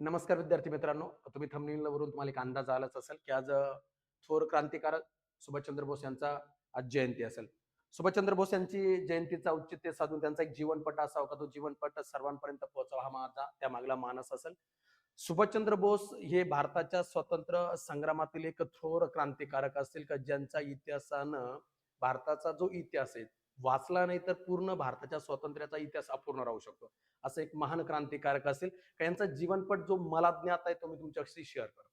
नमस्कार विद्यार्थी मित्रांनो. तुम्ही थंबनेलवरून तुम्हाला एक अंदाज आलाच असेल की आज थोर क्रांतिकारक सुभाषचंद्र बोस यांचा आज जयंती असेल. सुभाषचंद्र बोस यांची जयंतीचा औचित्य साधून त्यांचा एक जीवनपट असावा का? तो जीवनपट सर्वांपर्यंत पोहोचावा हा माझा त्या मागला मानस असेल. सुभाषचंद्र बोस हे भारताच्या स्वतंत्र संग्रामातील एक थोर क्रांतिकारक असतील का? ज्यांचा इतिहासानं भारताचा जो इतिहास आहे वाचला नाही तर पूर्ण भारताच्या स्वातंत्र्याचा इतिहास अपूर्ण राहू शकतो. असं एक महान क्रांतिकारक असेल का यांचा जीवनपट जो मला ज्ञात आहे तो मी तुमच्याशी शेअर करतो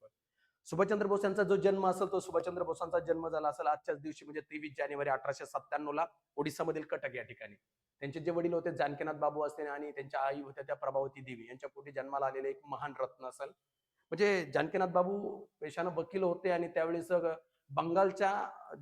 सुभाषचंद्र बोस यांचा जो जन्म असेल तो सुभाषचंद्र बोसांचा जन्म झाला असेल आजच्याच दिवशी म्हणजे तेवीस जानेवारी अठराशे सत्त्याण्णव ला ओडिसामधील कटक या ठिकाणी. त्यांचे जे वडील होते जानकीनाथ बाबू असते आणि त्यांच्या आई होत्या त्या प्रभावती देवी. यांच्या पोटी जन्माला आलेले एक महान रत्न असेल. म्हणजे जानकीनाथ बाबू पेशानं वकील होते आणि त्यावेळेस बंगालच्या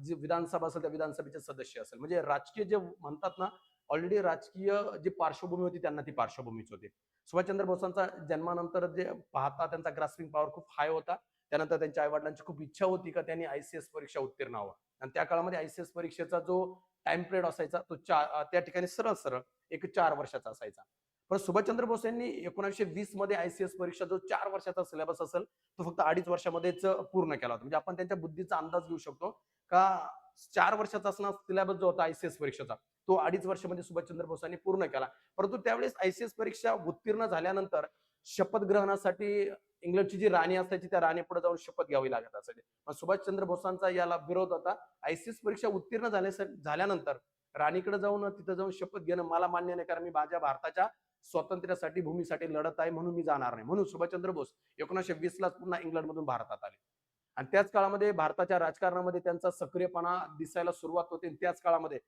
जी विधानसभा असेल त्या विधानसभेचे सदस्य असेल. म्हणजे राजकीय जे म्हणतात ना ऑलरेडी राजकीय जी पार्श्वभूमी होती त्यांना ती पार्श्वभूमीच होती. सुभाषचंद्र बोसांचा जन्मानंतर जे पाहता त्यांचा ग्रास्पिंग पॉवर खूप हाय होता. त्यानंतर त्यांच्या आईवडिलांची खूप इच्छा होती का त्यांनी आयसीएस परीक्षा उत्तीर्ण व्हावं. आणि त्या काळामध्ये आयसीएस परीक्षेचा जो टाइम पिरियड असायचा तो चार त्या ठिकाणी सरळ सरळ एक चार वर्षाचा असायचा. पण सुभाषचंद्र बोस यांनी एकोणीसशे वीसमध्ये आयसीएस परीक्षा जो चार वर्षाचा सिलेबस असेल तो फक्त अडीच वर्षामध्येच पूर्ण केला होता. म्हणजे आपण त्यांच्या बुद्धीचा अंदाज घेऊ शकतो का चार वर्षाचा असणार सिलेबस जो होता आयसीएस परीक्षेचा तो अडीच वर्षामध्ये सुभाषचंद्र बोसांनी पूर्ण केला. परंतु त्यावेळेस आयसीएस परीक्षा उत्तीर्ण झाल्यानंतर शपथ ग्रहणासाठी इंग्लंडची जी राणी असायची त्या राणी पुढे जाऊन शपथ घ्यावी लागत असायची. मग सुभाषचंद्र बोसांचा याला विरोध होता. आयसीएस परीक्षा उत्तीर्ण झाल्यासाठी झाल्यानंतर राणीकडे जाऊन तिथं जाऊन शपथ घेणं मला मान्य नाही कारण मी माझ्या भारताच्या स्वातंत्र्यासाठी भूमीसाठी लढत आहे म्हणून मी जाणार नाही. म्हणून सुभाषचंद्र बोस एकोणीसशे वीस ला पुन्हा इंग्लंडमधून भारतात आले. आणि त्याच काळामध्ये भारताच्या राजकारणामध्ये त्यांचा सक्रियपणा दिसायला सुरुवात होते. त्याच काळामध्ये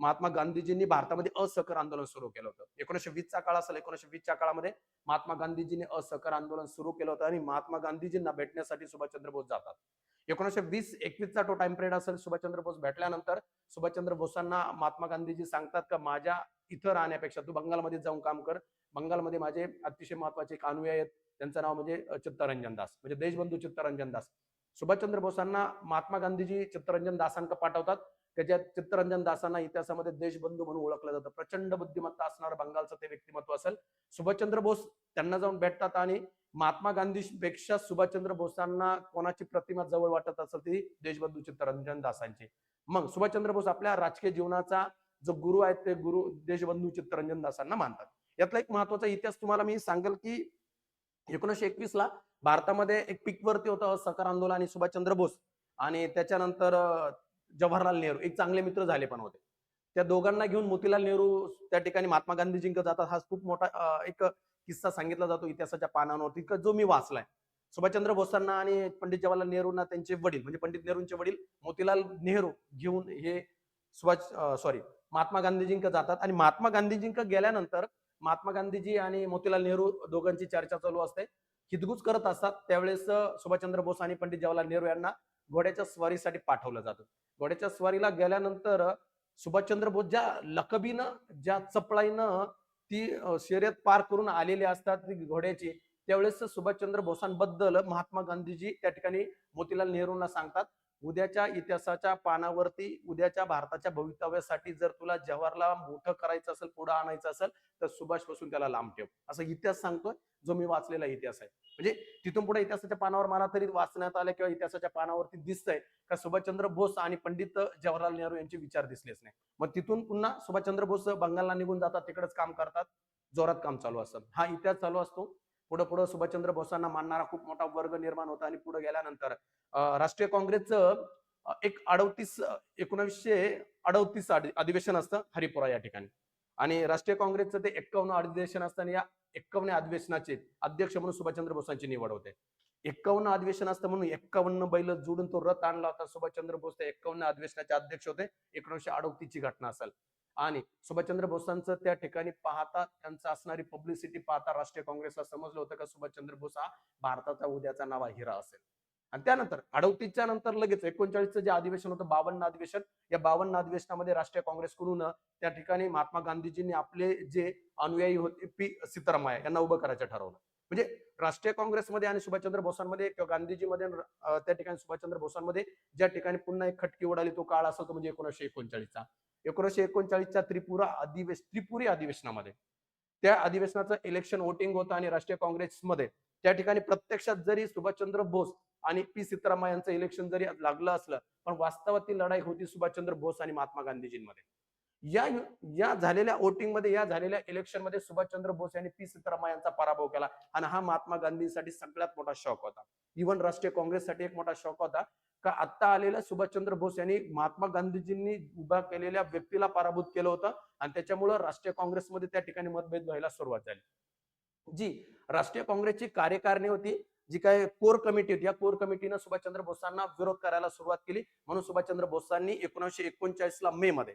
महात्मा गांधीजींनी भारतामध्ये असहकार आंदोलन सुरू केलं होतं. एकोणीसशे वीसचा काळ असेल एकोणीसशे वीसच्या काळामध्ये महात्मा गांधीजींनी असहकार आंदोलन सुरू केलं होतं. आणि महात्मा गांधीजींना भेटण्यासाठी सुभाषचंद्र बोस जातात. एकोणीसशे वीस एकवीसचा तो टाइम पिरियड असेल सुभाषचंद्र बोस भेटल्यानंतर सुभाषचंद्र बोसांना महात्मा गांधीजी सांगतात का माझ्या इथं राहण्यापेक्षा तू बंगालमध्ये जाऊन काम कर. बंगालमध्ये माझे अतिशय महत्त्वाचे कानवे आहेत. त्यांचं नाव म्हणजे चित्तरंजन दास. म्हणजे देशबंधू चित्तरंजन दास. सुभाषचंद्र बोसांना महात्मा गांधीजी चित्तरंजन दासांक पाठवतात. त्याच्यात चित्तरंजन दासांना इतिहासामध्ये देशबंधू म्हणून ओळखलं जातं. प्रचंड बुद्धिमत्ता असणारं बंगालचं ते व्यक्तिमत्व असेल. सुभाषचंद्र बोस त्यांना जाऊन भेटतात आणि महात्मा गांधीपेक्षा सुभाषचंद्र बोसांना कोणाची प्रतिमा जवळ वाटत असेल ती देशबंधू चित्तरंजन दासांची. मग सुभाषचंद्र बोस आपल्या राजकीय जीवनाचा जो गुरु आहेत ते गुरु देशबंधू चित्तरंजन दासांना मानतात. यातला एक महत्त्वाचा इतिहास तुम्हाला मी सांगेल की एकोणीसशे एकवीस ला भारतामध्ये एक पिकवरती होतं असहकार आंदोलन आणि सुभाषचंद्र बोस आणि त्याच्यानंतर जवाहरलाल नेहरू एक चांगले मित्र झाले पण होते. त्या दोघांना घेऊन मोतीलाल नेहरू त्या ठिकाणी महात्मा गांधीजींकडे जातात. हा खूप मोठा एक किस्सा सांगितला जातो इतिहासाच्या पानांवरती का जो मी वाचलाय. सुभाषचंद्र बोसांना आणि पंडित जवाहरलाल नेहरूंना त्यांचे वडील म्हणजे पंडित नेहरूंचे वडील मोतीलाल नेहरू घेऊन हे सुभाष सॉरी महात्मा गांधीजींक जातात. आणि महात्मा गांधीजींक गेल्यानंतर महात्मा गांधीजी आणि मोतीलाल नेहरू दोघांची चर्चा चालू असते. हितगुज करत असतात. त्यावेळेस सुभाषचंद्र बोस आणि पंडित जवाहरलाल नेहरू यांना घोड्याच्या स्वारीसाठी पाठवलं जातं. घोड्याच्या स्वारीला गेल्यानंतर सुभाषचंद्र बोस ज्या लकबीनं ज्या चपळाईनं ती शर्यत पार करून आलेली असतात ती घोड्याची. त्यावेळेस सुभाषचंद्र बोसांबद्दल महात्मा गांधीजी त्या ठिकाणी मोतीलाल नेहरूंना सांगतात. उद्याच्या इतिहासाच्या पानावरती उद्याच्या भारताच्या भवितव्यासाठी जर तुला जवाहरला मोठं करायचं असेल पुढे आणायचं असेल तर सुभाषपासून त्याला लांब ठेव. असा इतिहास सांगतोय जो मी वाचलेला इतिहास आहे. म्हणजे तिथून पुढे इतिहासाच्या पानावर मला तरी वाचण्यात आलं किंवा इतिहासाच्या पानावरती दिसतंय का सुभाषचंद्र बोस आणि पंडित जवाहरलाल नेहरू यांचे विचार दिसलेच नाही. मग तिथून पुन्हा सुभाषचंद्र बोस बंगालला निघून जातात तिकडेच काम करतात जोरात काम चालू असतं. हा इतिहास चालू असतो. पुढे पुढे सुभाषचंद्र बोसांना मानणारा खूप मोठा वर्ग निर्माण होता आणि पुढे गेल्यानंतर राष्ट्रीय काँग्रेसचं एक अडवतीस एकोणीसशे अडवतीस अधिवेशन असतं हरिपुरा या ठिकाणी. आणि राष्ट्रीय काँग्रेसचं ते एक्कावन्न अधिवेशन असताना या एक्कावन्न अधिवेशनाचे अध्यक्ष म्हणून सुभाषचंद्र बोसांची निवड होते. एक्कावन्न अधिवेशन असतं म्हणून एक्कावन्न बैल जोडून तो रथ आणला होता सुभाषचंद्र बोस ते एक्कावन्न अधिवेशनाचे अध्यक्ष होते. एकोणीसशे अडतीसची घटना असेल. आणि सुभाषचंद्र बोसांचं त्या ठिकाणी पाहता त्यांचं असणारी पब्लिसिटी पाहता राष्ट्रीय काँग्रेसला समजलं होतं का सुभाषचंद्र बोस हा भारताचा उद्याचा नावा हिरा असेल. आणि त्यानंतर अडवतीसच्या नंतर लगेच एकोणचाळीसचं जे अधिवेशन होतं बावन्न अधिवेशन या बावन्न अधिवेशनामध्ये राष्ट्रीय काँग्रेसकडून त्या ठिकाणी महात्मा गांधीजींनी आपले जे अनुयायी होते पी सीतारामय्या यांना उभं करायचं ठरवलं. म्हणजे राष्ट्रीय काँग्रेसमध्ये आणि सुभाषचंद्र बोसांमध्ये किंवा गांधीजीमध्ये त्या ठिकाणी सुभाषचंद्र बोसांमध्ये ज्या ठिकाणी पुन्हा एक खटकी उडाली तो काळ असेल तो म्हणजे एकोणीसशे एकोणचाळीसचा. एकोणीसशे एकोणचाळीसच्या त्रिपुरा अधिवेश त्रिपुरी अधिवेशनामध्ये. त्या अधिवेशनाचं इलेक्शन वोटिंग होतं आणि राष्ट्रीय काँग्रेसमध्ये. त्या ठिकाणी प्रत्यक्षात जरी सुभाषचंद्र बोस आणि पी सीतारामा यांचं इलेक्शन जरी लागलं असलं पण वास्तवातील लढाई होती सुभाषचंद्र बोस आणि महात्मा गांधीजींमध्ये. या या झालेल्या वोटिंगमध्ये या झालेल्या इलेक्शनमध्ये सुभाषचंद्र बोस यांनी पी सीतारामा यांचा पराभव केला. आणि हा महात्मा गांधींसाठी सगळ्यात मोठा शॉक होता. इव्हन राष्ट्रीय काँग्रेससाठी एक मोठा शॉक होता. का आत्ता आलेल्या सुभाषचंद्र बोस यांनी महात्मा गांधीजींनी उभा केलेल्या व्यक्तीला पराभूत केलं होतं आणि त्याच्यामुळं राष्ट्रीय काँग्रेसमध्ये त्या ठिकाणी मतभेद व्हायला सुरुवात झाली. जी राष्ट्रीय काँग्रेसची कार्यकारिणी होती जी काय कोर कमिटी होती या कोर कमिटीनं सुभाषचंद्र बोसांना विरोध करायला सुरुवात केली. म्हणून सुभाषचंद्र बोसांनी एकोणीसशे एकोणचाळीस ला मे मध्ये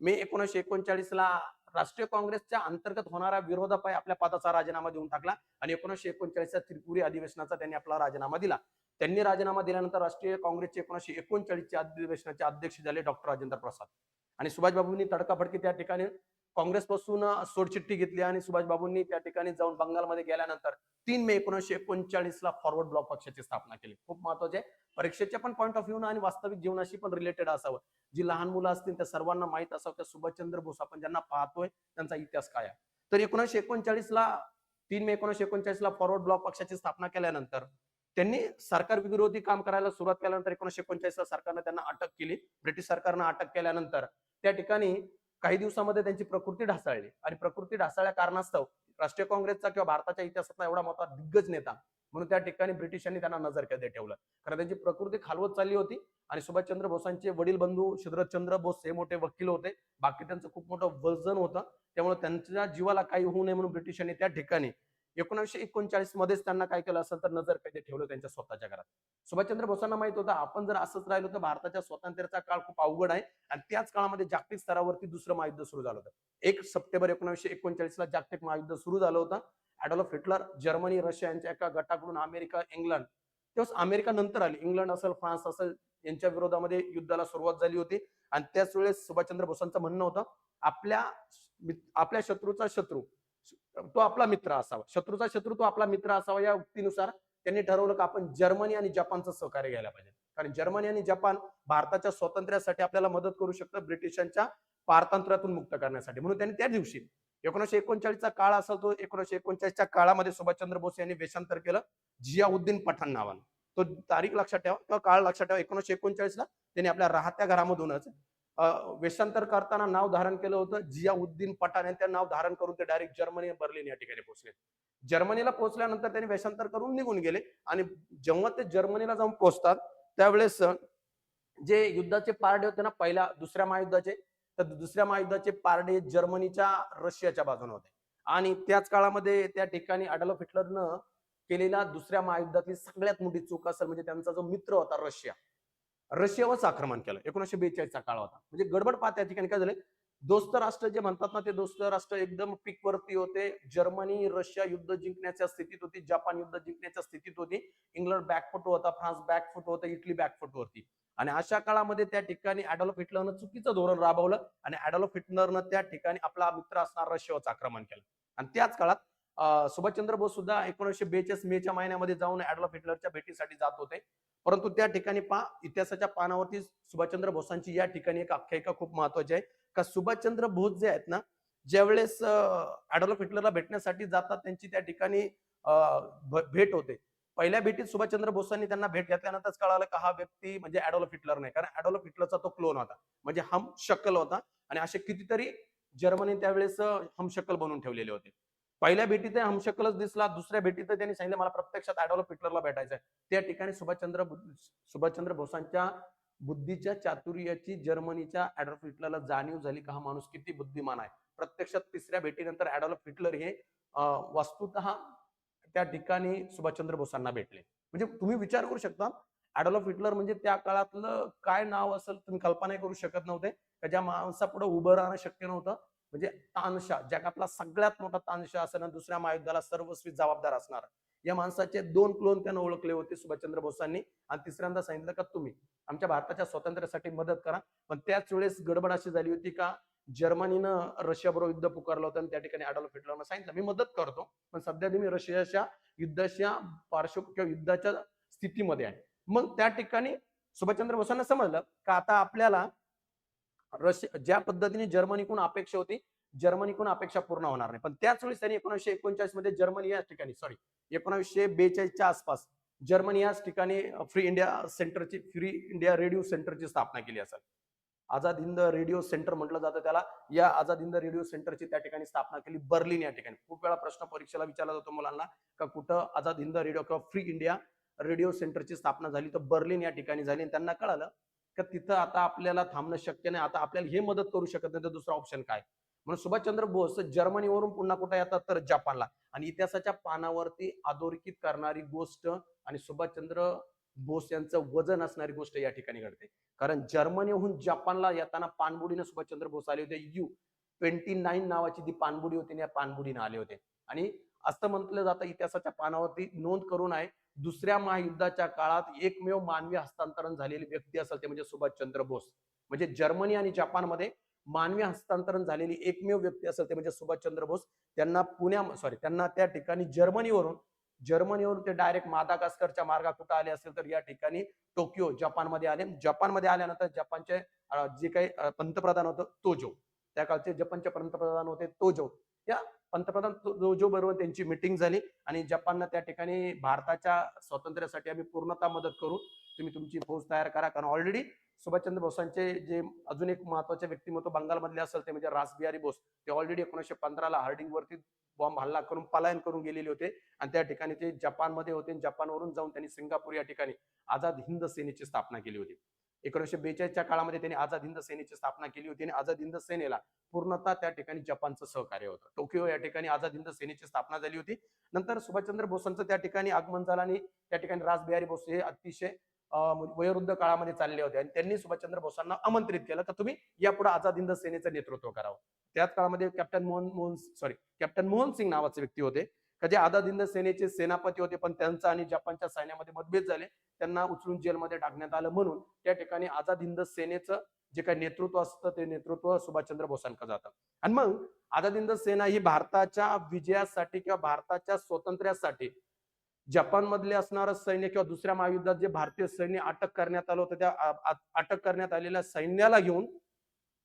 मे एकोणीसशे एकोणचाळीस ला राष्ट्रीय काँग्रेसच्या अंतर्गत होणारा विरोधापाय आपल्या पदाचा राजीनामा देऊन टाकला आणि एकोणीसशे एकोणचाळीसच्या त्रिपुरी अधिवेशनाचा त्यांनी आपला राजीनामा दिला. त्यांनी राजीनामा दिल्यानंतर राष्ट्रीय काँग्रेसचे एकोणीसशे एकोणचाळीसच्या अधिवेशनाचे अध्यक्ष झाले डॉक्टर राजेंद्र प्रसाद. आणि सुभाषबाबूंनी तडकाफडकी त्या ठिकाणी काँग्रेसपासून सोडचिठ्ठी घेतली आणि सुभाषबाबूंनी त्या ठिकाणी जाऊन बंगालमध्ये गेल्यानंतर तीन मे एकोणीसशे एकोणचाळीस ला फॉरवर्ड ब्लॉक पक्षाची स्थापना केली. खूप महत्त्वाचे परीक्षेचे परीक्षेच्या पण पॉईंट ऑफ व्ह्यू आणि वास्तविक जीवनाशी पण रिलेटेड असावं. जी लहान मुलं असतील त्या सर्वांना माहीत असावं त्या सुभाषचंद्र बोस आपण ज्यांना पाहतोय त्यांचा इतिहास काय आहे. तर एकोणीसशे एकोणचाळीस ला तीन मे एकोणीसशे एकोणचाळीस ला फॉरवर्ड ब्लॉक पक्षाची स्थापना केल्यानंतर त्यांनी सरकार विरोधी काम करायला सुरुवात केल्यानंतर एकोणीसशे एकोणचाळीस सरकारनं त्यांना अटक केली. ब्रिटिश सरकारनं अटक केल्यानंतर त्या ठिकाणी काही दिवसामध्ये त्यांची प्रकृती ढासळली. आणि प्रकृती ढासळल्या कारणास्तव राष्ट्रीय काँग्रेसचा किंवा भारताच्या इतिहासातला एवढा मोठा दिग्गज नेता म्हणून त्या ठिकाणी ब्रिटिशांनी त्यांना नजर नजरकैदे ठेवलं. कारण त्यांची प्रकृती खालवत चालली होती आणि सुभाषचंद्र बोसांचे वडील बंधू शरदचंद्र बोस हे मोठे वकील होते. बाकी त्यांचं खूप मोठं वजन होतं. त्यामुळे त्यांच्या जीवाला काही होऊ नये म्हणून ब्रिटिशांनी त्या ठिकाणी एकोणीसशे एकोणचाळीस मध्येच त्यांना काय केलं असेल तर नजर कैदे ठेवलं त्यांच्या स्वतःच्या घरात. सुभाषचंद्र बोसांना माहीत होतं आपण जर असंच राहिलो तर भारताच्या स्वातंत्र्याचा काळ खूप अवघड आहे आणि त्याच काळामध्ये जागतिक स्तरावरती दुसरं महायुद्ध सुरू झालं होतं. एक सप्टेंबर एकोणीसशे एकोणचाळीस ला जागतिक महायुद्ध सुरू झालं होतं. ऍडॉल्फ हिटलर जर्मनी रशिया यांच्या एका गटाकडून अमेरिका इंग्लंड तेव्हा अमेरिका नंतर आली. इंग्लंड असेल फ्रान्स असेल यांच्या विरोधामध्ये युद्धाला सुरुवात झाली होती. आणि त्याच वेळेस सुभाषचंद्र बोसांचं म्हणणं होतं आपल्या आपल्या शत्रूचा शत्रू तो आपला मित्र असावा. शत्रूचा शत्रू तो आपला मित्र असावा या उक्तीनुसार त्यांनी ठरवलं की आपण जर्मनी आणि जपानचं सहकार्य घ्यायला पाहिजे. कारण जर्मनी आणि जपान भारताच्या स्वातंत्र्यासाठी आपल्याला मदत करू शकतं ब्रिटिशांच्या पारतंत्र्यातून मुक्त करण्यासाठी. म्हणून त्यांनी त्या दिवशी एकोणीशे एकोणचाळीसचा काळ असेल तो एकोणीशे एकोणचाळीसच्या काळामध्ये सुभाषचंद्र बोस यांनी वेषांतर केलं जियाउद्दीन पठाण नावानं. तो तारीख लक्षात ठेवा किंवा काळ लक्षात ठेवा. एकोणीशे एकोणचाळीस ला त्यांनी आपल्या राहत्या घरामधूनच वेषांतर करताना नाव धारण केलं होतं. जियाउद्दीन पठाण यांनी त्या नाव धारण करून ते डायरेक्ट जर्मनी बर्लिन या ठिकाणी पोहोचले. जर्मनीला पोहोचल्यानंतर त्यांनी वेषांतर करून निघून गेले. आणि जेव्हा ते जर्मनीला जाऊन पोहोचतात त्यावेळेस जे युद्धाचे पारडे होते ना पहिल्या दुसऱ्या महायुद्धाचे तर दुसऱ्या महायुद्धाचे पारडे जर्मनीच्या रशियाच्या बाजूने होते. आणि त्याच काळामध्ये त्या ठिकाणी अडॉल्फ हिटलरनं केलेला दुसऱ्या महायुद्धातली सगळ्यात मोठी चूक असेल म्हणजे त्यांचा जो मित्र होता रशिया. रशियावरच आक्रमण केलं. एकोणीसशे बेचाळीसचा काळ होता. म्हणजे गडबड पाहत त्या ठिकाणी काय झालं? दोस्त राष्ट्र जे म्हणतात ना ते दोस्त राष्ट्र एकदम पिकवरती होते. जर्मनी रशिया युद्ध जिंकण्याच्या स्थितीत होती. जपान युद्ध जिंकण्याच्या स्थितीत होती. इंग्लंड बॅकफुट होता. फ्रान्स बॅकफुट होता. इटली बॅकफुट होती आणि अशा काळामध्ये त्या ठिकाणी अडॉल्फ हिटलरनं चुकीचं धोरण राबवलं आणि अडॉल्फ हिटलरनं त्या ठिकाणी आपला मित्र असणार रशियावरच आक्रमण केलं. आणि त्याच काळात सुभाषचंद्र बोस सुद्धा एकोणीसशे बेचाळीस मेच्या महिन्यामध्ये जाऊन ऍडॉल्फ हिटलरच्या भेटीसाठी जात होते. परंतु त्या ठिकाणी पा इतिहासाच्या पानावरती सुभाषचंद्र बोसांची या ठिकाणी एक आख्यायिका खूप महत्वाची आहे. का सुभाषचंद्र बोस जे आहेत ना ज्यावेळेस ऍडॉल्फ हिटलरला भेटण्यासाठी जातात त्यांची त्या ठिकाणी भेट होते. पहिल्या भेटीत सुभाषचंद्र बोसांनी त्यांना भेट घेतल्यानंतरच कळालं का हा व्यक्ती म्हणजे ऍडॉल्फ हिटलर नाही. कारण ऍडॉल्फ हिटलरचा तो क्लोन होता. म्हणजे हम शकल होता आणि असे कितीतरी जर्मनी त्यावेळेस अं, बनवून ठेवलेले होते. पहिल्या भेटीत हमशक्कलच दिसला दुसऱ्या भेटीत त्यांनी सांगितलं मला प्रत्यक्षात अडॉल्फ हिटलरला भेटायचं आहे त्या ठिकाणी सुभाषचंद्र सुभाषचंद्र बोसांच्या बुद्धीच्या चातुर्याची जर्मनीच्या ऍडॉल्फ हिटलरला जाणीव झाली का हा माणूस किती बुद्धिमान आहे. प्रत्यक्षात तिसऱ्या भेटीनंतर ऍडॉल्फ हिटलर हे अं, त्या ठिकाणी सुभाषचंद्र बोसांना भेटले. म्हणजे तुम्ही विचार करू शकता ऍडॉल्फ हिटलर म्हणजे त्या काळातलं काय नाव असेल तुम्ही कल्पना करू शकत नव्हते. का ज्या माणसापुढे उभं राहणं शक्य नव्हतं. म्हणजे तानशा जगातला सगळ्यात मोठा तानशा असं दुसऱ्या महायुद्धाला सर्वस्वी जबाबदार असणार. या माणसाचे दोन क्लोन त्यांना ओळखले होते सुभाषचंद्र बोसांनी आणि तिसऱ्यांदा सांगितलं का तुम्ही आमच्या भारताच्या स्वातंत्र्यासाठी मदत करा. पण त्याच वेळेस गडबड अशी झाली होती का जर्मनीनं रशियाबरोबर युद्ध पुकारलं होतं आणि त्या ठिकाणी अडॉल्फ हिटलरनं सांगितलं मी मदत करतो पण सध्या तुम्ही रशियाच्या युद्धाच्या पार्श्व किंवा युद्धाच्या स्थितीमध्ये आहे. मग त्या ठिकाणी सुभाषचंद्र बोसांना समजलं का आता आपल्याला रशिया ज्या पद्धतीने जर्मनीकडून अपेक्षा होती जर्मनीकडून अपेक्षा पूर्ण होणार नाही. पण त्याच वेळेस त्यांनी एकोणीसशे एकोणचाळीसमध्ये जर्मनी या ठिकाणी सॉरी एकोणीसशे बेचाळीसच्या आसपास जर्मनी याच ठिकाणी फ्री इंडिया सेंटरची फ्री इंडिया रेडिओ सेंटरची स्थापना केली असेल. आझाद हिंद रेडिओ सेंटर म्हटलं जातं त्याला. या आझाद हिंद रेडिओ सेंटरची त्या ठिकाणी स्थापना केली बर्लिन या ठिकाणी. खूप वेळा प्रश्न परीक्षेला विचारला जातो मुलांना का कुठं आझाद हिंद रेडिओ किंवा फ्री इंडिया रेडिओ सेंटरची स्थापना झाली तर बर्लिन या ठिकाणी झाली. आणि त्यांना कळालं का तिथं आता आपल्याला थांबणं शक्य नाही आता आपल्याला हे मदत करू शकत नाही तर दुसरा ऑप्शन काय? म्हणून सुभाषचंद्र बोस जर्मनीवरून पुन्हा कुठे येतात? तर जपानला. आणि इतिहासाच्या पानावरती अधोरेखित करणारी गोष्ट आणि सुभाषचंद्र बोस यांचं वजन असणारी गोष्ट या ठिकाणी घडते. कारण जर्मनीहून जपानला येताना पाणबुडीने सुभाषचंद्र बोस आले होते. यू ट्वेंटी नाईन नावाची जी पाणबुडी होती या पाणबुडीने आले होते. आणि असं म्हटलं जातं इतिहासाच्या पानावरती नोंद करून आहे दुसऱ्या महायुद्धाच्या काळात एकमेव मानवी हस्तांतरण झालेली व्यक्ती असेल ते म्हणजे सुभाषचंद्र बोस. म्हणजे जर्मनी आणि जपानमध्ये मानवी हस्तांतरण झालेली एकमेव व्यक्ती असेल ते म्हणजे सुभाषचंद्र बोस. त्यांना पुण्या सॉरी त्यांना त्या ठिकाणी जर्मनीवरून जर्मनीवरून ते डायरेक्ट मादागास्करच्या मार्गा कुठं आले असेल तर या ठिकाणी टोकियो जपानमध्ये आले. जपानमध्ये आल्यानंतर जपानचे जे काही पंतप्रधान होतं तोजो. त्या काळचे जपानचे पंतप्रधान होते तोजो. या पंतप्रधान जो बरोबर त्यांची मिटिंग झाली आणि जपाननं त्या ठिकाणी भारताच्या स्वातंत्र्यासाठी आम्ही पूर्णतः मदत करू. तुम्ही तुमची फौज तयार करा. कारण ऑलरेडी सुभाषचंद्र बोसांचे जे अजून एक महत्त्वाचे व्यक्तिमत्व बंगालमधले असेल ते म्हणजे रासबिहारी बोस ते ऑलरेडी एकोणीसशे पंधराला हार्डिंग वरती बॉम्ब हल्ला करून पलायन करून गेलेले होते. आणि त्या ठिकाणी ते जपानमध्ये होते. जपानवरून जाऊन त्यांनी सिंगापूर या ठिकाणी आझाद हिंद सेनेची स्थापना केली होती. एकोणीसशे बेचाळीसच्या काळामध्ये त्यांनी आझाद हिंद सेनेची स्थापना केली होती आणि आझाद हिंद सेनेला पूर्णतः त्या ठिकाणी जपानचं सहकार्य होतं. टोकियो या ठिकाणी आझाद हिंद सेनेची स्थापना झाली होती. नंतर सुभाषचंद्र बोसांचं त्या ठिकाणी आगमन झालं आणि त्या ठिकाणी राजबिहारी बोस हे अतिशय म्हणजे वयोवृद्ध काळामध्ये चालले होते. आणि त्यांनी सुभाषचंद्र बोसांना आमंत्रित केलं. तर तुम्ही यापुढे आझाद हिंद सेनेचं नेतृत्व करावं. त्याच काळामध्ये captain Mohan Mohan sorry captain Mohan Singh नावाचे व्यक्ती होते. का जे हिंद सेनेचे सेनापती होते पण त्यांचा आणि जपानच्या सैन्यामध्ये मतभेद झाले. त्यांना उचलून जेलमध्ये टाकण्यात आलं म्हणून त्या ठिकाणी आझाद हिंद सेनेचं जे काही नेतृत्व असतं ते नेतृत्व सुभाषचंद्र बोसांकडे जातं. आणि मग आझाद हिंद सेना ही भारताच्या विजयासाठी किंवा भारताच्या स्वातंत्र्यासाठी जपान मधले असणारं सैन्य किंवा दुसऱ्या महायुद्धात जे भारतीय सैन्य अटक करण्यात आलं होतं त्या अटक करण्यात आलेल्या सैन्याला घेऊन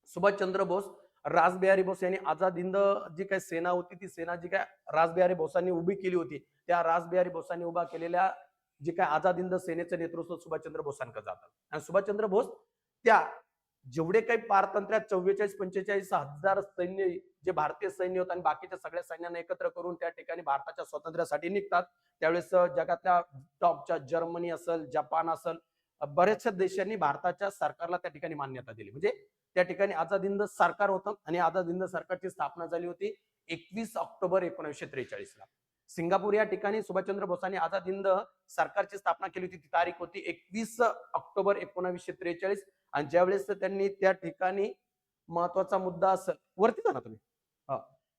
सुभाषचंद्र बोस राजबिहारी बोस यांनी आझाद हिंद जी काही सेना होती ती सेना जी काय राजबिहारी बोसांनी उभी केली होती त्या राजबिहारी बोसांनी उभा केलेल्या जे काय आझाद हिंद सेनेचं नेतृत्व सुभाषचंद्र बोसांकडे जातात आणि सुभाषचंद्र बोस त्या जेवढे काही पारतंत्र्यात चव्वेचाळीस पंचेचाळीस हजार सैन्य जे भारतीय सैन्य होत आणि बाकीच्या सगळ्या सैन्यांना एकत्र करून त्या ठिकाणी भारताच्या स्वातंत्र्यासाठी निघतात. त्यावेळेस जगातल्या टॉपच्या जर्मनी असेल जपान असेल बऱ्याचशा देशांनी भारताच्या सरकारला त्या ठिकाणी मान्यता दिली. म्हणजे त्या ठिकाणी आझाद हिंद सरकार होतं आणि आझाद हिंद सरकारची स्थापना झाली होती एकवीस ऑक्टोबर एकोणीसशे त्रेचाळीस ला सिंगापूर या ठिकाणी सुभाषचंद्र बोसांनी आझाद हिंद सरकारची स्थापना केली होती. ती तारीख होती एकवीस ऑक्टोबर एकोणावीसशे त्रेचाळीस आणि ज्यावेळेस त्यांनी त्या ठिकाणी महत्त्वाचा मुद्दा असेल वरती जा ना तुम्ही. हा.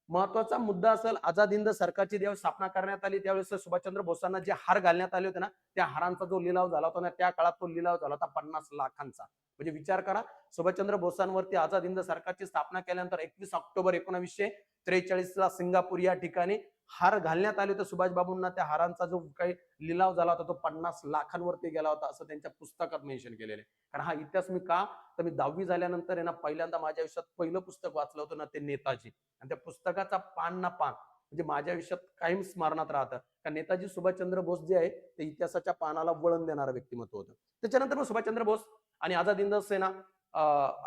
महत्त्वाचा मुद्दा असेल आझाद हिंद सरकारची ज्यावेळेस स्थापना करण्यात आली त्यावेळेस सुभाषचंद्र बोसांना जे हार घालण्यात आले होते ना त्या हारांचा जो लिलाव झाला होता ना त्या काळात तो लिलाव झाला होता पन्नास लाखांचा. म्हणजे विचार करा. सुभाषचंद्र बोसांवरती आझाद हिंद सरकारची स्थापना केल्यानंतर एकवीस ऑक्टोबर एकोणीसशे त्रेचाळीस ला सिंगापूर या ठिकाणी हार घालण्यात आले होते. सुभाषबाबूंना त्या हारांचा जो काही लिलाव झाला होता तो पन्नास लाखांवरती गेला होता असं त्यांच्या पुस्तकात मेन्शन केलेले कारण हा इतिहास मी का? तर मी दहावी झाल्यानंतर ना पहिल्यांदा माझ्या आयुष्यात पहिलं पुस्तक वाचलं होतं ना ते नेताजी. आणि त्या पुस्तकाचा पान ना पान म्हणजे माझ्या आयुष्यात कायम स्मरणात राहतं. कारण नेताजी सुभाषचंद्र बोस जे आहे ते इतिहासाच्या पानाला वळण देणारं व्यक्तिमत्व होतं. त्याच्यानंतर मग सुभाषचंद्र बोस आणि आझाद हिंद सेना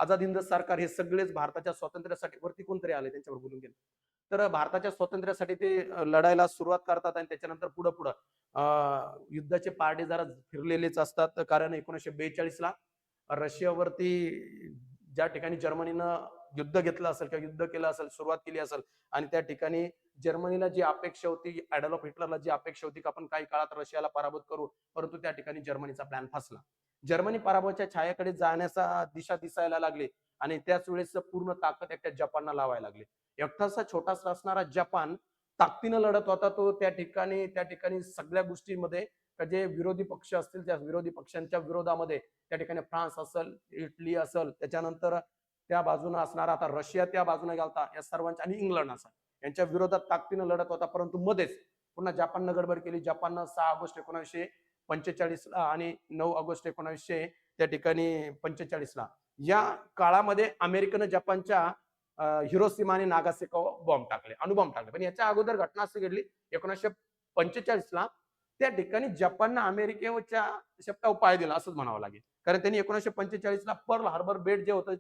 आझाद हिंद सरकार हे सगळेच भारताच्या स्वातंत्र्यासाठी वरती कोणतरी आले त्यांच्यावर बोलून गेले तर भारताच्या स्वातंत्र्यासाठी ते लढायला सुरुवात करतात आणि त्याच्यानंतर पुढं पुढं युद्धाचे पारडे जरा फिरलेलेच असतात. कारण एकोणीसशे बेचाळीस ला रशियावरती ज्या ठिकाणी जर्मनीनं युद्ध घेतलं असेल किंवा युद्ध केलं असेल सुरुवात केली असेल आणि त्या ठिकाणी जर्मनीला जी अपेक्षा होती ऍडॉल्फ हिटलरला जी अपेक्षा होती की आपण काही काळात रशियाला पराभूत करू परंतु त्या ठिकाणी जर्मनीचा प्लॅन फसला. जर्मनी पराभवाच्या छायाकडे जाण्याचा दिशा दिसायला लागले आणि त्याच वेळेस पूर्ण ताकद एकट्या जपानला लावायला लागले. एकटासा छोटासा असणारा जपान ताकदीनं लढत होता तो त्या ठिकाणी त्या ठिकाणी सगळ्या गोष्टीमध्ये जे विरोधी पक्ष असतील त्या विरोधी पक्षांच्या विरोधामध्ये त्या ठिकाणी फ्रान्स असेल इटली असेल त्याच्यानंतर त्या बाजूने असणारा आता रशिया त्या बाजूने गेलता या सर्वांच्या आणि इंग्लंड असा. यांच्या विरोधात ताकदीनं लढत होता परंतु मध्येच पुन्हा जपाननं गडबड केली. जपाननं सहा ऑगस्ट एकोणीसशे पंचेचाळीस ला आणि नऊ ऑगस्ट एकोणावीसशे त्या ठिकाणी पंचेचाळीस ला. या काळामध्ये अमेरिकेनं जपानच्या हिरोसीमा आणि नागासेका बॉम्ब टाकले अणुबॉम्ब टाकले. पण याच्या अगोदर घटना अशी घडली एकोणीसशे पंचेचाळीस ला त्या ठिकाणी जपाननं अमेरिकेच्या शब्दावर पाय दिला असंच म्हणावं लागेल. कारण त्यांनी एकोणीसशे पंचेचाळीस ला पर्ल हार्बर बेट जे होतं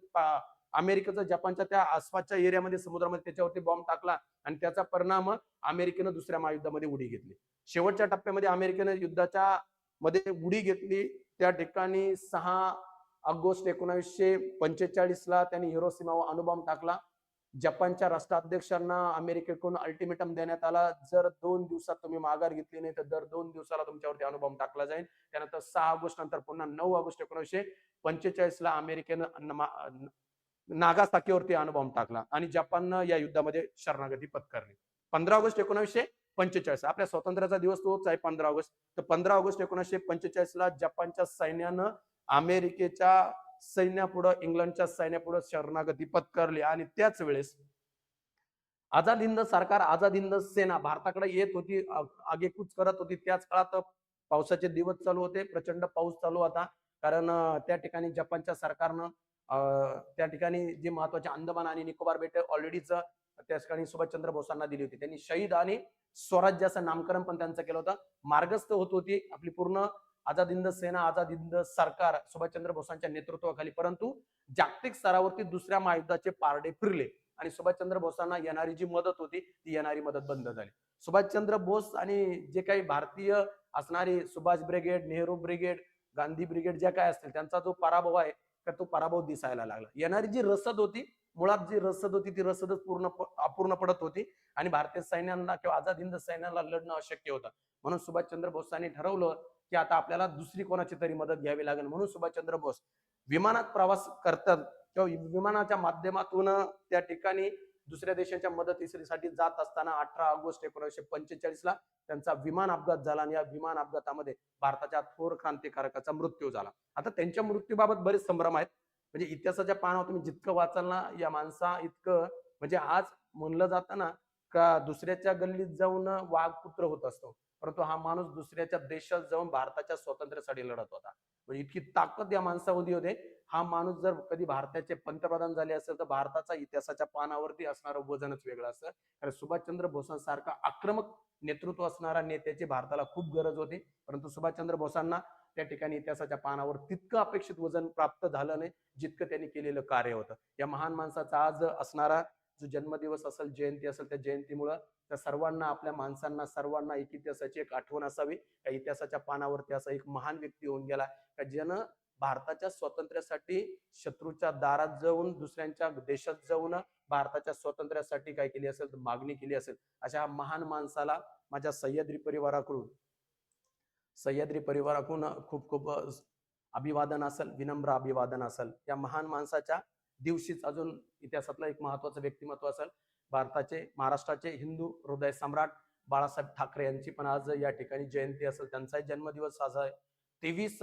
अमेरिकेचं जपानच्या त्या आसपासच्या एरियामध्ये समुद्रामध्ये त्याच्यावरती बॉम्ब टाकला आणि त्याचा परिणाम अमेरिकेनं दुसऱ्या महायुद्धामध्ये उडी घेतली. शेवटच्या टप्प्यामध्ये अमेरिकेनं युद्धाच्या मध्ये उडी घेतली. त्या ठिकाणी सहा ऑगस्ट एकोणविशे पंचेचाळीसला त्यांनी हिरोसीमावर अणुबॉम्ब टाकला. जपानच्या राष्ट्राध्यक्षांना अमेरिकेकडून अल्टिमेटम देण्यात आला. जर दोन दिवसात तुम्ही माघार घेतली नाही तर दर दोन दिवसाला तुमच्यावरती अणुबॉम्ब टाकला जाईल. त्यानंतर सहा ऑगस्ट नंतर पुन्हा नऊ ऑगस्ट एकोणीसशे पंचेचाळीसला अमेरिकेनं नागासाकीवरती अणुबॉम्ब टाकला. आणि जपाननं या युद्धामध्ये शरणागती पत्करली. पंधरा ऑगस्ट एकोणीसशे पंचेचाळीस. आपल्या स्वातंत्र्याचा दिवस तोच आहे पंधरा ऑगस्ट. तर पंधरा ऑगस्ट एकोणीसशे पंचेचाळीस ला जपानच्या सैन्यानं अमेरिकेच्या सैन्यापुढं इंग्लंडच्या सैन्यापुढं शरणागती पत्करली. आणि त्याच वेळेस आझाद हिंद सरकार आझाद हिंद सेना भारताकडे येत होती आगेकूच करत होती. त्याच काळात पावसाचे दिवस चालू होते. प्रचंड पाऊस चालू होता. कारण त्या ठिकाणी जपानच्या सरकारनं त्या ठिकाणी जे महत्त्वाचे अंदमान आणि निकोबार बेटे ऑलरेडीच त्या ठिकाणी सुभाषचंद्र बोसांना दिली होती. त्यांनी शहीद आणि स्वराज्य असं नामकरण पण त्यांचं केलं होतं. मार्गस्थ होत होती आपली पूर्ण आझाद हिंद सेना आझाद हिंद सरकार सुभाषचंद्र बोसांच्या नेतृत्वाखाली. परंतु जागतिक स्तरावरती दुसऱ्या महायुद्धाचे पारडे फिरले आणि सुभाषचंद्र बोसांना येणारी जी मदत होती ती येणारी मदत बंद झाली. सुभाषचंद्र बोस आणि जे काही भारतीय असणारी Subhash brigade Nehru brigade Gandhi brigade ज्या काय असतील त्यांचा जो पराभव आहे तर तो पराभव दिसायला लागला. येणारी जी रसद होती मुळात जी रसद होती ती रसदच पूर्ण अपूर्ण पडत होती आणि भारतीय सैन्यांना किंवा आझाद हिंद सैन्याला लढणं अशक्य होतं. म्हणून सुभाषचंद्र बोसांनी ठरवलं की आता आपल्याला दुसरी कोणाची तरी मदत घ्यावी लागेल. म्हणून सुभाषचंद्र बोस विमानात प्रवास करतात किंवा विमानाच्या माध्यमातून त्या ठिकाणी दुसऱ्या देशाच्या मदतीसाठी जात असताना अठरा ऑगस्ट एकोणीसशे पंचेचाळीस ला त्यांचा विमान अपघात झाला आणि या विमान अपघातामध्ये भारताच्या थोर क्रांतिकारकाचा मृत्यू झाला. आता त्यांच्या मृत्यूबाबत बरेच संभ्रम आहेत. म्हणजे इतिहासाच्या पानावर तुम्ही जितकं वाचाल ना या माणसा इतकं म्हणजे आज म्हणलं जातं ना का दुसऱ्याच्या गल्लीत जाऊन वाघ पुत्र होत असतो. परंतु हा माणूस दुसऱ्याच्या देशात जाऊन भारताच्या स्वातंत्र्यासाठी लढत होता. म्हणजे इतकी ताकद या माणसामध्ये होते. हा माणूस जर कधी भारताचे पंतप्रधान झाले असेल तर भारताचा इतिहासाच्या पानावरती असणारं वजनच वेगळं असतं. कारण सुभाषचंद्र बोसांसारखा आक्रमक नेतृत्व असणारा नेत्याची भारताला खूप गरज होती. परंतु सुभाषचंद्र बोसांना त्या ठिकाणी इतिहासाच्या पानावर तितकं अपेक्षित वजन प्राप्त झालं नाही जितकं त्यांनी केलेलं कार्य होतं. या महान माणसाचा आज असणारा जो जन्मदिवस असेल जयंती असेल त्या जयंतीमुळं त्या सर्वांना आपल्या माणसांना सर्वांना एक इतिहासाची एक आठवण असावी. त्या इतिहासाच्या पानावरती असा एक महान व्यक्ती होऊन गेला. का ज्यानं भारताच्या स्वातंत्र्यासाठी शत्रूच्या दारात जाऊन दुसऱ्यांच्या देशात जाऊन भारताच्या स्वातंत्र्यासाठी काय केली असेल मागणी केली असेल. अशा महान माणसाला माझ्या सह्याद्री परिवाराकडून सह्याद्री परिवाराकून खूप खूप अभिवादन असेल विनम्र अभिवादन असेल. या महान माणसाच्या दिवशीच अजून इतिहासातलं एक महत्वाचं व्यक्तिमत्व असेल भारताचे महाराष्ट्राचे हिंदू हृदय सम्राट बाळासाहेब ठाकरे यांची. पण आज या ठिकाणी जयंती असेल त्यांचाही जन्मदिवस साजरा आहे. तेवीस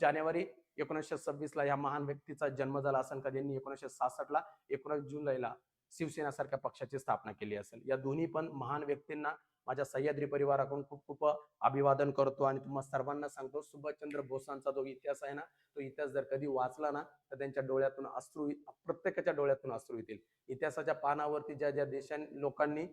जानेवारी एकोणीसशे सव्वीस ला या महान व्यक्तीचा जन्म झाला असेल कधी यांनी एकोणीसशे सासष्ट ला एकोणीस जुलैला शिवसेना सारख्या पक्षाची स्थापना केली असेल. या दोन्ही पण महान व्यक्तींना माझ्या सह्याद्री परिवाराकडून खूप खूप अभिवादन करतो आणि तुम्हाला सर्वांना सांगतो सुभाषचंद्र बोसांचा जो इतिहास आहे ना तो इतिहास जर कधी वाचला ना तर त्यांच्या डोळ्यातून अश्रू प्रत्येकाच्या डोळ्यातून अश्रू येतील. इतिहासाच्या पानावरती ज्या ज्या देशां लोकांनी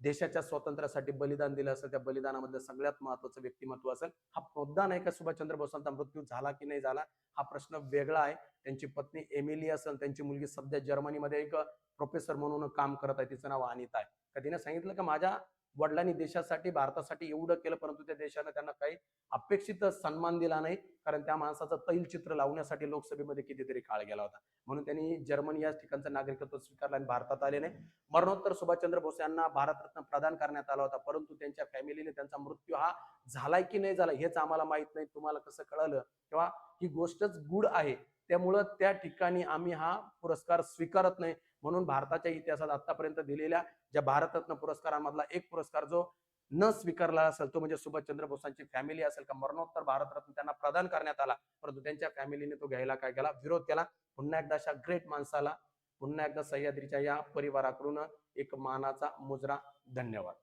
देशाच्या स्वातंत्र्यासाठी बलिदान दिलं असेल त्या बलिदानामधलं सगळ्यात महत्वाचं व्यक्तिमत्व असेल हा मुद्दा नाही का सुभाषचंद्र बोसांचा मृत्यू झाला की नाही झाला हा प्रश्न वेगळा आहे. त्यांची पत्नी एमिली असेल त्यांची मुलगी सध्या जर्मनीमध्ये एक प्रोफेसर म्हणून काम करत आहे तिचं नाव अनिता आहे. कधी तिने सांगितलं का माझ्या वडिलांनी देशासाठी भारतासाठी एवढं केलं परंतु त्या देशानं त्यांना काही अपेक्षित सन्मान दिला नाही. कारण त्या माणसाचं तैलचित्र लावण्यासाठी लोकसभेमध्ये कितीतरी काळ गेला होता. म्हणून त्यांनी जर्मनी या ठिकाणचं नागरिकत्व स्वीकारलं आणि भारतात आले नाही. मरणोत्तर सुभाषचंद्र बोस यांना भारतरत्न प्रदान करण्यात आला होता. परंतु त्यांच्या फॅमिलीने त्यांचा मृत्यू हा झालाय की नाही झाला हेच आम्हाला माहीत नाही. तुम्हाला कसं कळालं? किंवा ही गोष्टच गुड आहे. त्यामुळं त्या ठिकाणी आम्ही हा पुरस्कार स्वीकारत नाही. म्हणून भारताच्या इतिहासात आतापर्यंत दिलेल्या ज्या भारतरत्न पुरस्कारांमधला एक पुरस्कार जो न स्वीकारला असेल तो म्हणजे सुभाषचंद्र बोसांची फॅमिली असेल का मरणोत्तर भारतरत्न त्यांना प्रदान करण्यात आला परंतु त्यांच्या फॅमिलीने तो घ्यायला काय केला? विरोध केला. पुन्हा एकदा अशा ग्रेट माणसाला पुन्हा एकदा सह्याद्रीच्या या परिवाराकडून एक मानाचा मुजरा. धन्यवाद.